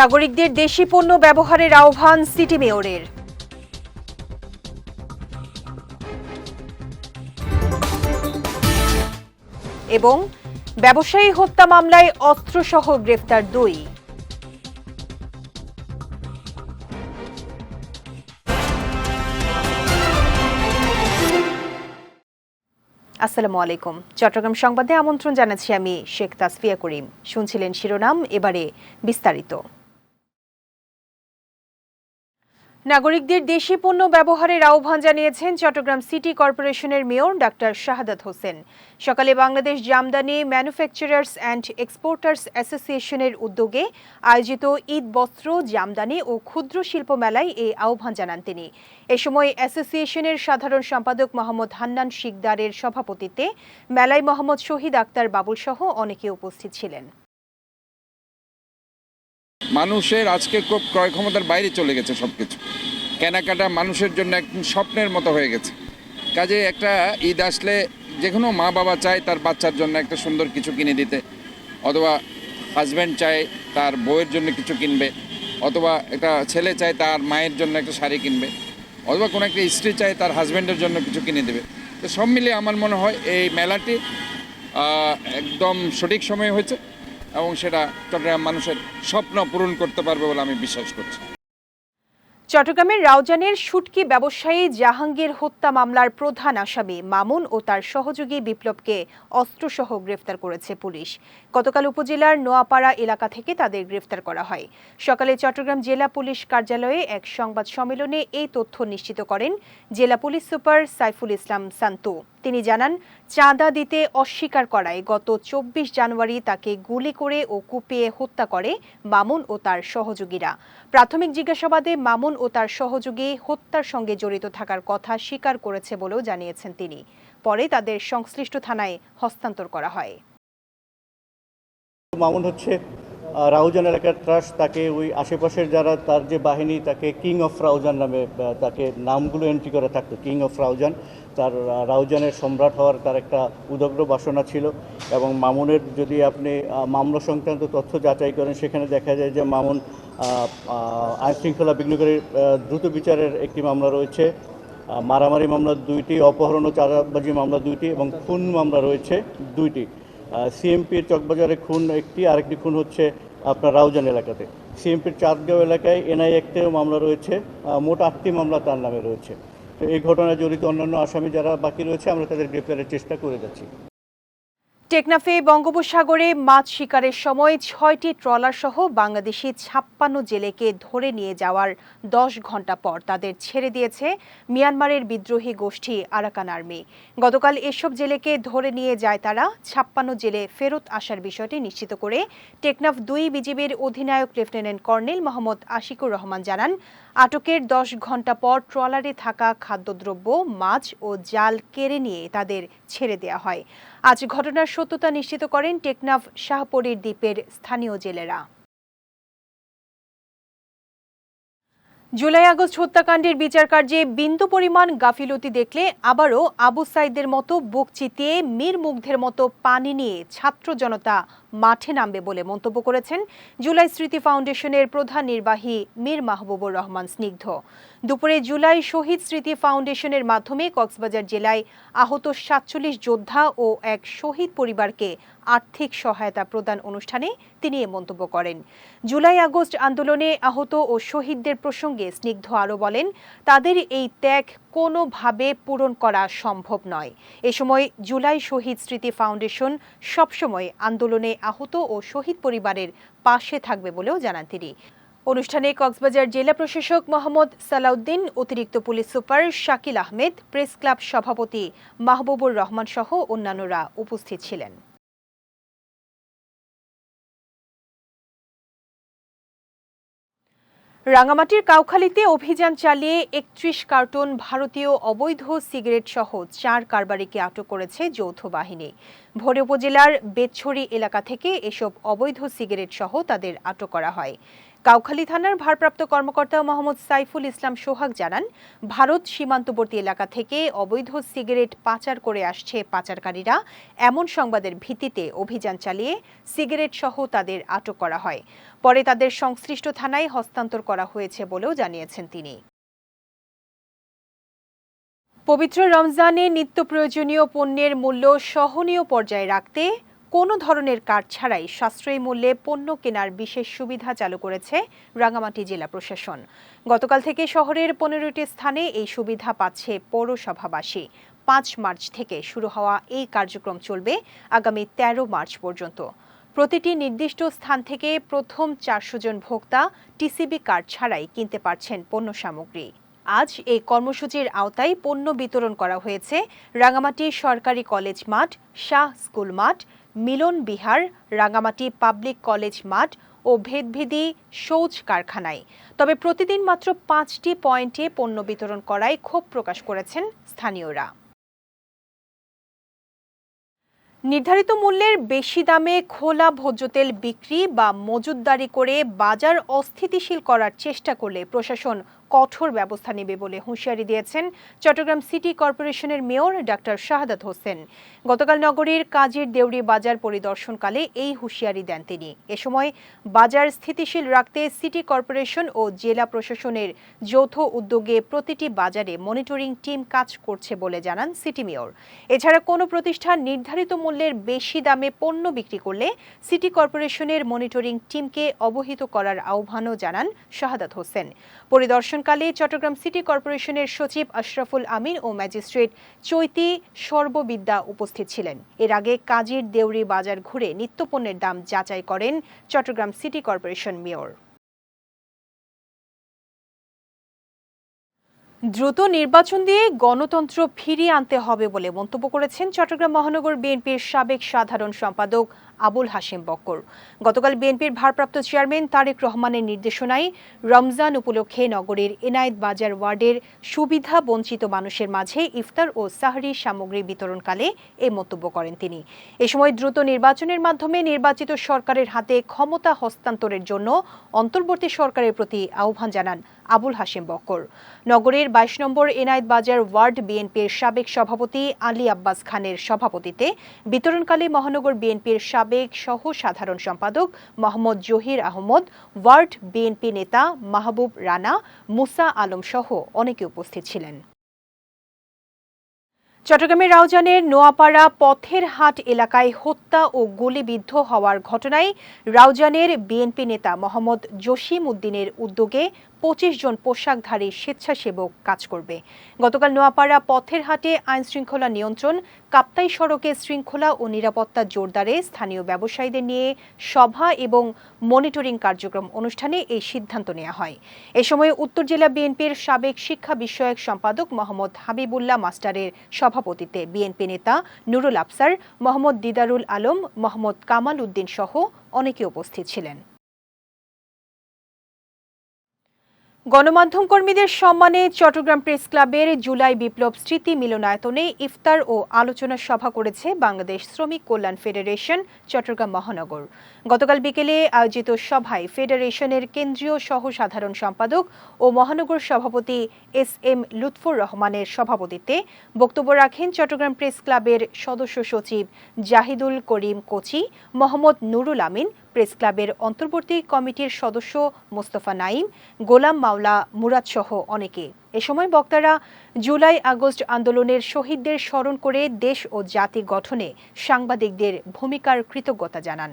নাগরিকদের দেশি পণ্য ব্যবহারের আহ্বান সিটি মেয়রের। এবং ব্যবসায়ী হত্যা মামলায় অস্ত্রসহ গ্রেফতার দুই। আসসালামু আলাইকুম। চট্টগ্রাম সংবাদে আমন্ত্রণ জানাচ্ছি আমি শেখ তাসফিয়া করিম। শুনছিলেন শিরোনাম, এবারে বিস্তারিত। নাগরিকদের দেশি পণ্য ব্যবহারের আহ্বান জানিয়েছেন চট্টগ্রাম সিটি কর্পোরেশনের মেয়র ডাক্তার শাহাদাত হোসেন। সকালে Bangladesh Jamdani manufacturers and exporters অ্যাসোসিয়েশনের উদ্যোগে আয়োজিত ঈদ বস্ত্র, জামদানি ও ক্ষুদ্র শিল্প মেলায় এই আহ্বান জানান তিনি। এ সময় অ্যাসোসিয়েশনের সাধারণ সম্পাদক মোহাম্মদ হান্নান শিকদারের সভাপতিত্বে মেলায় মোহাম্মদ শহীদ আক্তার বাবুল সহ অনেকে উপস্থিত ছিলেন। মানুষের আজকে খুব ক্রয় ক্ষমতার বাইরে চলে গেছে সব কিছু কেনাকাটা মানুষের জন্য এক স্বপ্নের মতো হয়ে গেছে। কাজে একটা ঈদ আসলে যে কোনো মা বাবা চায় তার বাচ্চার জন্য একটা সুন্দর কিছু কিনে দিতে, অথবা হাজব্যান্ড চায় তার বউয়ের জন্য কিছু কিনবে, অথবা একটা ছেলে চায় তার মায়ের জন্য একটা শাড়ি কিনবে, অথবা কোনো একটা স্ত্রী চায় তার হাজব্যান্ডের জন্য কিছু কিনে দেবে। তো সব মিলিয়ে আমার মনে হয় এই মেলাটি একদম সঠিক সময়ে হয়েছে। এবং সেটা চট্টগ্রাম মানুষের স্বপ্ন পূরণ করতে পারবে বলে আমি বিশ্বাস করছি। চট্টগ্রামের রাউজানের শুটকি ব্যবসায়ী জাহাঙ্গীর হত্যা মামলার প্রধান আসামি মামুন ও তার সহযোগী বিপ্লবকে অস্ত্রসহ গ্রেফতার করেছে পুলিশ। গতকাল উপজেলার নোয়াপাড়া এলাকা থেকে তাদের গ্রেফতার করা হয়। সকালে চট্টগ্রাম জেলা পুলিশ কার্যালয়ে এক সংবাদ সম্মেলনে এই তথ্য নিশ্চিত করেন জেলা পুলিশ সুপার সাইফুল ইসলাম সান্তু। তিনি জানান, চাঁদা দিতে অস্বীকার করায় গত চব্বিশ জানুয়ারি তাকে গুলি করে ও কুপিয়ে হত্যা করে মামুন ও তার সহযোগীরা। প্রাথমিক জিজ্ঞাসাবাদে মামুন ও তার সহযোগী হত্যার সঙ্গে জড়িত থাকার কথা স্বীকার করেছে বলেও জানিয়েছেন তিনি। পরে তাদের সংশ্লিষ্ট থানায় হস্তান্তর করা হয়। মামুন হচ্ছে রাউজান এলাকার ত্রাস তাকে ওই আশেপাশের যারা তার যে বাহিনী, তাকে কিং অফ রাউজান নামে তাকে নামগুলো এন্ট্রি করা থাকতো কিং অফ রাউজান তার রাউজানের সম্রাট হওয়ার তার একটা উদগ্র বাসনা ছিল এবং মামুনের যদি আপনি মামলা সংক্রান্ত তথ্য যাচাই করেন, সেখানে দেখা যায় যে মামুন আইন শৃঙ্খলা বিঘ্নকারী দ্রুত বিচারের একটি মামলা রয়েছে। মারামারি মামলা দুইটি, অপহরণ ও চাঁদাবাজি মামলা দুইটি এবং খুন মামলা রয়েছে দুইটি। সিএমপির চকবাজারে খুন একটি, আরেকটি খুন হচ্ছে আপনার রাউজান এলাকাতে। সিএমপির চাঁদগাঁও এলাকায় এনআই একটিও মামলা রয়েছে মোট আটটি মামলা তার নামে রয়েছে। তো এই ঘটনায় জড়িত অন্যান্য আসামি যারা বাকি রয়েছে, আমরা তাদের গ্রেপ্তারের চেষ্টা করে যাচ্ছি। টেকনাফে বঙ্গোপসাগরে মাছ শিকারের সময় ছয়টি ট্রলার সহ বাংলাদেশি ছাপ্পান্ন জেলেকে ধরে নিয়ে যাওয়ার দশ ঘণ্টা পর তাদের ছেড়ে দিয়েছে মিয়ানমারের বিদ্রোহী গোষ্ঠী আরাকান আর্মি। গতকাল এসব জেলেকে ধরে নিয়ে যায় তারা। ছাপ্পান্ন জেলে ফেরত আসার বিষয়টি নিশ্চিত করে টেকনাফ দুই বিজিবির অধিনায়ক লেফটেন্যান্ট কর্নেল মোহাম্মদ আশিকুর রহমান জানান, আটকের দশ ঘণ্টা পর ট্রলারে থাকা খাদ্যদ্রব্য, মাছ ও জাল কেড়ে নিয়ে তাদের ছেড়ে দেওয়া হয়। আজ ঘটনার সত্যতা নিশ্চিত করেন টেকনাফ শাহপরীর দ্বীপের স্থানীয় জেলেরা। জুলাই আগস্ট হত্যাকাণ্ডের বিচার কার্যে বিন্দু পরিমাণ গাফিলতি দেখলে আবারও আবু সাইদের মতো বুক চিতিয়ে মীর মুগ্ধের মতো পানি নিয়ে ছাত্র জনতা মাঠে নামবে বলে মন্তব্য করেছেন জুলাই স্মৃতি ফাউন্ডেশনের প্রধান নির্বাহী মীর মাহবুবুর রহমান স্নিগ্ধ। দুপুরে জুলাই শহীদ স্মৃতি ফাউন্ডেশনের মাধ্যমে কক্সবাজার জেলায় আহত সাতচল্লিশ যোদ্ধা ও এক শহীদ পরিবারকে আর্থিক সহায়তা প্রদান অনুষ্ঠানে তিনি এ মন্তব্য করেন। জুলাই আগস্ট আন্দোলনে আহত ও শহীদদের প্রসঙ্গে স্নিগ্ধ আরও বলেন, তাদের এই ত্যাগ কোনোভাবে পূরণ করা সম্ভব নয়। এ সময় জুলাই শহীদ স্মৃতি ফাউন্ডেশন সবসময় আন্দোলনে আহত ও শহীদ পরিবারের পাশে থাকবে বলেও জানান তিনি। অনুষ্ঠানে কক্সবাজার জেলা প্রশাসক মোহাম্মদ সালাউদ্দিন, অতিরিক্ত police super Shakil Ahmed, press club সভাপতি মাহবুবুর রহমান সহ অন্যান্যরা উপস্থিত ছিলেন। রাঙামাটির কাউখালীতে অভিযান চালিয়ে একত্রিশ কার্টন ভারতীয় অবৈধ সিগারেট সহ চার কারবারিকে আটক করেছে যৌথ বাহিনী। ভোরে উপজেলার বেছড়ি এলাকা থেকে এসব অবৈধ সিগারেট সহ তাদের আটক করা হয়। কাউখালী থানার ভারপ্রাপ্ত কর্মকর্তা মোহাম্মদ সাইফুল ইসলাম সোহাগ জানান, ভারত সীমান্তবর্তী এলাকা থেকে অবৈধ সিগারেট পাচার করে আসছে পাচারকারীরা। এমন সংবাদের ভিত্তিতে অভিযান চালিয়ে সিগারেট সহ তাদের আটক করা হয়। পরে তাদের সংশ্লিষ্ট থানায় হস্তান্তর করা হয়েছে বলেও জানিয়েছেন তিনি। পবিত্র রমজানে নিত্য প্রয়োজনীয় পণ্যের মূল্য সহনীয় পর্যায়ে রাখতে কোনো ধরনের কার্ড ছাড়াই সাশ্রয়ী মূল্যে পণ্য কেনার বিশেষ সুবিধা চালু করেছে রাঙামাটি জেলা প্রশাসন। গতকাল থেকে শহরের পনেরোটি স্থানে এই সুবিধা পাচ্ছে পৌরসভাবাসী। পাঁচ মার্চ থেকে শুরু হওয়া এই কার্যক্রম চলবে আগামী তেরো মার্চ পর্যন্ত। প্রতিটি নির্দিষ্ট স্থান থেকে প্রথম চারশো জন ভোক্তা টিসিবি কার্ড ছাড়াই কিনতে পারছেন পণ্য সামগ্রী। আজ এই কর্মসূচির আওতায় পণ্য বিতরণ করা হয়েছে। রাঙামাটি সরকারি কলেজ মাঠ, শাহ স্কুল মাঠ, মিলন বিহার রাঙামাটি পাবলিক কলেজ মাঠ ও ভেদভেদি শৌচ কারখানায়। তবে প্রতিদিন মাত্র পাঁচটি পয়েন্টে পণ্য বিতরণ করায় ক্ষোভ প্রকাশ করেছেন স্থানীয়রা। নির্ধারিত মূল্যের বেশি দামে খোলা ভোজ্য তেল বিক্রি বা মজুতদারি করে বাজার অস্থিতিশীল করার চেষ্টা করলে প্রশাসন কঠোর ব্যবস্থা নেবে বলে হুঁশিয়ারি দিয়েছেন চট্টগ্রাম সিটি কর্পোরেশনের মেয়র ডাক্তার শাহাদাত হোসেন। গতকাল নগরীর কাজীর দেউরি বাজার পরিদর্শনকালে এই হুঁশিয়ারি দেন তিনি। এ সময় বাজার স্থিতিশীল রাখতে সিটি কর্পোরেশন ও জেলা প্রশাসনের যৌথ উদ্যোগে প্রতিটি বাজারে মনিটরিং টিম কাজ করছে বলে জানান সিটি মেয়র। এছাড়া কোনো প্রতিষ্ঠান নির্ধারিত মূল্যের বেশি দামে পণ্য বিক্রি করলে সিটি কর্পোরেশনের মনিটরিং টিমকে অবহিত করার আহ্বানও জানান শাহাদাত হোসেন। পরিদর্শনকালে চট্টগ্রাম সিটি কর্পোরেশনের সচিব আশরাফুল আমিন ও ম্যাজিস্ট্রেট চৈতি সর্ববিদ্যা উপস্থিত ছিলেন। এর আগে কাজীর দেউরি বাজার ঘুরে নিত্যপণ্যের দাম যাচাই করেন চট্টগ্রাম সিটি কর্পোরেশন মেয়র। দ্রুত নির্বাচন দিয়ে গণতন্ত্র ফিরিয়ে আনতে হবে বলে মন্তব্য করেছেন চট্টগ্রাম মহানগর বিএনপির সাবেক সাধারণ সম্পাদক আবুল হাশিম বক্কর। গতকাল বিএনপির ভারপ্রাপ্ত চেয়ারম্যান তারেক রহমানের নির্দেশনায় রমজান উপলক্ষে নগরীর এনায়েত বাজার ওয়ার্ডের সুবিধা বঞ্চিত মানুষের মাঝে ইফতার ও সাহরি সামগ্রী বিতরণকালে এই মন্তব্য করেন তিনি। এ সময় দ্রুত নির্বাচনের মাধ্যমে নির্বাচিত সরকারের হাতে ক্ষমতা হস্তান্তরের জন্য অন্তর্বর্তী সরকারের প্রতি আহ্বান জানান আবুল হাশিম বক্কর। নগরের বাইশ নম্বর এনায়েত বাজার ওয়ার্ড বিএনপির সাবেক সভাপতি আলী আব্বাস খানের সভাপতিতে বিতরণকালে মহানগর বিএনপির সাবেক সহ সাধারণ সম্পাদক মোহাম্মদ জহির আহমদ, ওয়ার্ড বিএনপি নেতা মাহবুব রানা, মুসা আলম সহ অনেকে উপস্থিত ছিলেন। চট্টগ্রামের রাউজানের নোয়াপাড়া পথের হাট এলাকায় হত্যা ও গুলিবিদ্ধ হওয়ার ঘটনায় রাউজানের বিএনপি নেতা মোহাম্মদ জসিম উদ্দিনের উদ্যোগে পঁচিশ জন পোশাকধারী স্বেচ্ছাসেবক কাজ করবে। গতকাল নোয়াপাড়া পথের হাটে আইন শৃঙ্খলা নিয়ন্ত্রণ, কাপ্তাই সড়কে শৃঙ্খলা ও নিরাপত্তা জোরদারে স্থানীয় ব্যবসায়ীদের নিয়ে সভা এবং মনিটরিং কার্যক্রম অনুষ্ঠানে এই সিদ্ধান্ত নেওয়া হয়। এ সময় উত্তর জেলা বিএনপির সাবেক শিক্ষা বিষয়ক সম্পাদক মোহাম্মদ হাবিবুল্লাহ মাস্টারের সভাপতিত্বে বিএনপি নেতা নুরুল আফসার, মোহাম্মদ দিদারুল আলম, মোহাম্মদ কামাল উদ্দিন সহ অনেকে উপস্থিত ছিলেন। গণমাধ্যম কর্মীদের সম্মানে চট্টগ্রাম প্রেস ক্লাবের জুলাই বিপ্লব স্মৃতি মিলনায়তনে ইফতার ও আলোচনা সভা করেছে বাংলাদেশ শ্রমিক কল্যাণ ফেডারেশন, চট্টগ্রাম মহানগর। গতকাল বিকেলে আয়োজিত সভায় ফেডারেশনের কেন্দ্রীয় সহ সাধারণ সম্পাদক ও মহানগর সভাপতি এস এম লুৎফুর রহমানের সভাপতিত্বে বক্তব্য রাখেন চট্টগ্রাম প্রেস ক্লাবের সদস্য সচিব জাহিদুল করিম কোচি, মোহাম্মদ নুরুল আমিন প্রেস ক্লাবের অন্তর্বর্তী কমিটির সদস্য মোস্তফা নাইম গোলাম মাওলা মুরাদ সহ অনেকে। এ সময় বক্তারা জুলাই আগস্ট আন্দোলনের শহীদদের স্মরণ করে দেশ ও জাতি গঠনে সাংবাদিকদের ভূমিকার কৃতজ্ঞতা জানান।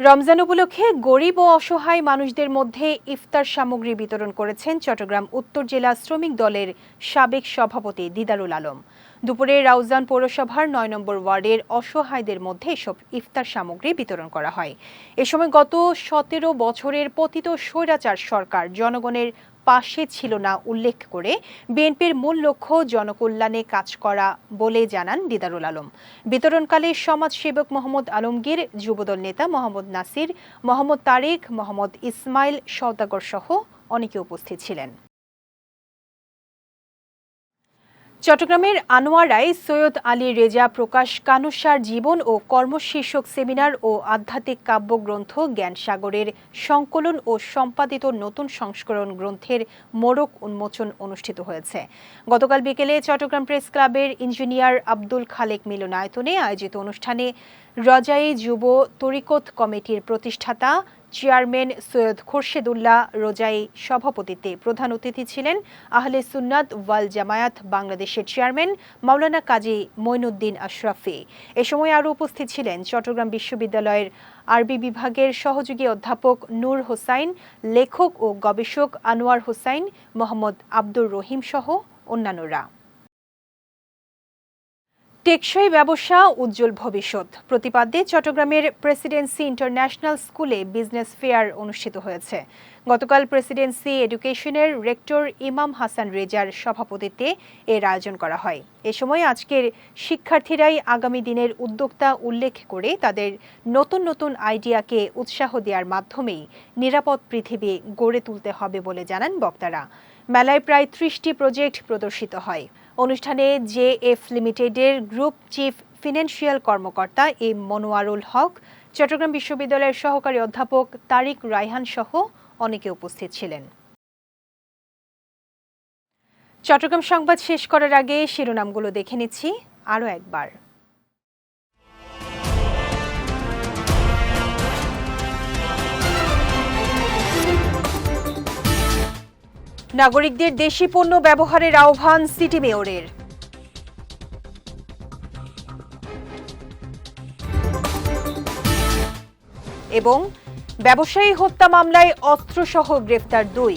রমজান উপলক্ষে গরিব ও অসহায় মানুষদের মধ্যে ইফতার সামগ্রী বিতরণ করেছেন চট্টগ্রাম উত্তর জেলা শ্রমিক দলের সাবেক সভাপতি দিদারুল আলম। দুপুরে রাউজান পৌরসভার নয় নম্বর ওয়ার্ডের অসহায়দের মধ্যে এসব ইফতার সামগ্রী বিতরণ করা হয়। এ সময় গত সতেরো বছরের পতিত স্বৈরাচার সরকার জনগণের পাশে ছিল না উল্লেখ করে বিএনপির মূল লক্ষ্য জনকল্যাণে কাজ করা বলে জানান দিদারুল আলম। বিতরণকালে সমাজসেবক মোহাম্মদ আলমগীর, যুবদল নেতা মোহাম্মদ নাসির, মোহাম্মদ তারেক, মোহাম্মদ ইসমাইল সওদাগর সহ অনেকে উপস্থিত ছিলেন। চট্টগ্রামের আনোয়ারায় সৈয়দ আলী রেজা, প্রকাশ কানুসার জীবন ও কর্মশীর্ষক সেমিনার ও আধ্যাত্মিক কাব্যগ্রন্থ জ্ঞান সাগরের সংকলন ও সম্পাদিত নতুন সংস্করণ গ্রন্থের মোড়ক উন্মোচন অনুষ্ঠিত হয়েছে। গতকাল বিকেলে চট্টগ্রাম প্রেস ক্লাবের ইঞ্জিনিয়ার আব্দুল খালেক মিলনায়তনে আয়োজিত অনুষ্ঠানে রজাই যুব তরিকত কমিটির প্রতিষ্ঠাতা চেয়ারম্যান সৈয়দ খোরশেদুল্লাহ রোজাই সভাপতিত্বে প্রধান অতিথি ছিলেন আহলে সুন্নাত ওয়াল জামায়াত বাংলাদেশের চেয়ারম্যান মাওলানা কাজী মঈনুদ্দিন আশরাফি। এ সময় আরও উপস্থিত ছিলেন চট্টগ্রাম বিশ্ববিদ্যালয়ের আরবি বিভাগের সহযোগী অধ্যাপক নূর হোসাইন, লেখক ও গবেষক আনোয়ার হোসাইন, মোহাম্মদ আব্দুর রহিম সহ অন্যান্যরা। টেকসই ব্যবসা, উজ্জ্বল ভবিষ্যৎ। প্রতিপাদ্যে চট্টগ্রামের প্রেসিডেন্সি ইন্টারন্যাশনাল স্কুলে বিজনেস ফেয়ার অনুষ্ঠিত হয়েছে। গতকাল প্রেসিডেন্সি এডুকেশনের রেক্টর ইমাম হাসান রেজার সভাপতিত্বে এর আয়োজন করা হয়। এ সময় আজকের শিক্ষার্থীরাই আগামী দিনের উদ্যোক্তা উল্লেখ করে তাদের নতুন নতুন আইডিয়াকে উৎসাহ দেওয়ার মাধ্যমেই নিরাপদ পৃথিবী গড়ে তুলতে হবে বলে জানান বক্তারা। মেলায় প্রায় ত্রিশটি প্রজেক্ট প্রদর্শিত হয়। অনুষ্ঠানে জে এফ লিমিটেডের গ্রুপ চিফ ফিনান্সিয়াল কর্মকর্তা এম মনোয়ারুল হক, চট্টগ্রাম বিশ্ববিদ্যালয়ের সহকারী অধ্যাপক তারিক রায়হান সহ অনেকে উপস্থিত ছিলেন। চট্টগ্রাম সংবাদ শেষ করার আগে শিরোনামগুলো দেখে নিচ্ছি। আরও একবার। নাগরিকদের দেশি পণ্য ব্যবহারের আহ্বান সিটি মেয়রের। এবং ব্যবসায়ী হত্যা মামলায় অস্ত্রসহ গ্রেফতার দুই।